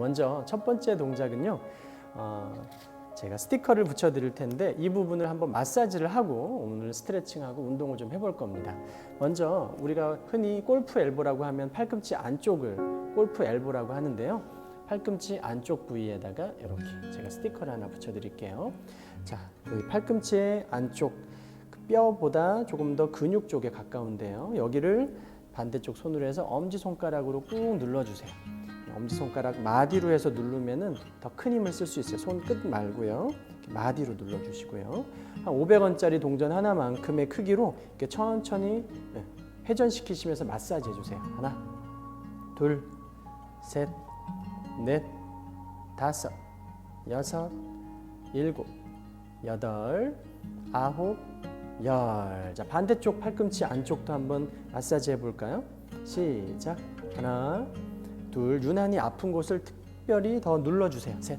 먼저 첫 번째 동작은요. 어, 제가 스티커를 붙여 드릴 텐데 이 부분을 한번 마사지를 하고 오늘 스트레칭하고 운동을 좀 해볼 겁니다. 먼저 우리가 흔히 골프 엘보라고 하면 팔꿈치 안쪽을 골프 엘보라고 하는데요. 팔꿈치 안쪽 부위에다가 이렇게 제가 스티커를 하나 붙여 드릴게요. 자, 여기 팔꿈치의 안쪽 그 뼈보다 조금 더 근육 쪽에 가까운데요. 여기를 반대쪽 손으로 해서 엄지 손가락으로 꾹 눌러주세요. 엄지 손가락 마디로 해서 누르면은 더 큰 힘을 쓸 수 있어요. 손 끝 말고요. 마디로 눌러주시고요. 한 500원짜리 동전 하나만큼의 크기로 이렇게 천천히 네, 회전시키시면서 마사지 해주세요. 하나, 둘, 셋, 넷, 다섯, 여섯, 일곱, 여덟, 아홉, 열. 자 반대쪽 팔꿈치 안쪽도 한번 마사지 해볼까요? 시작. 하나, 둘. 유난히 아픈 곳을 특별히 더 눌러주세요. 셋,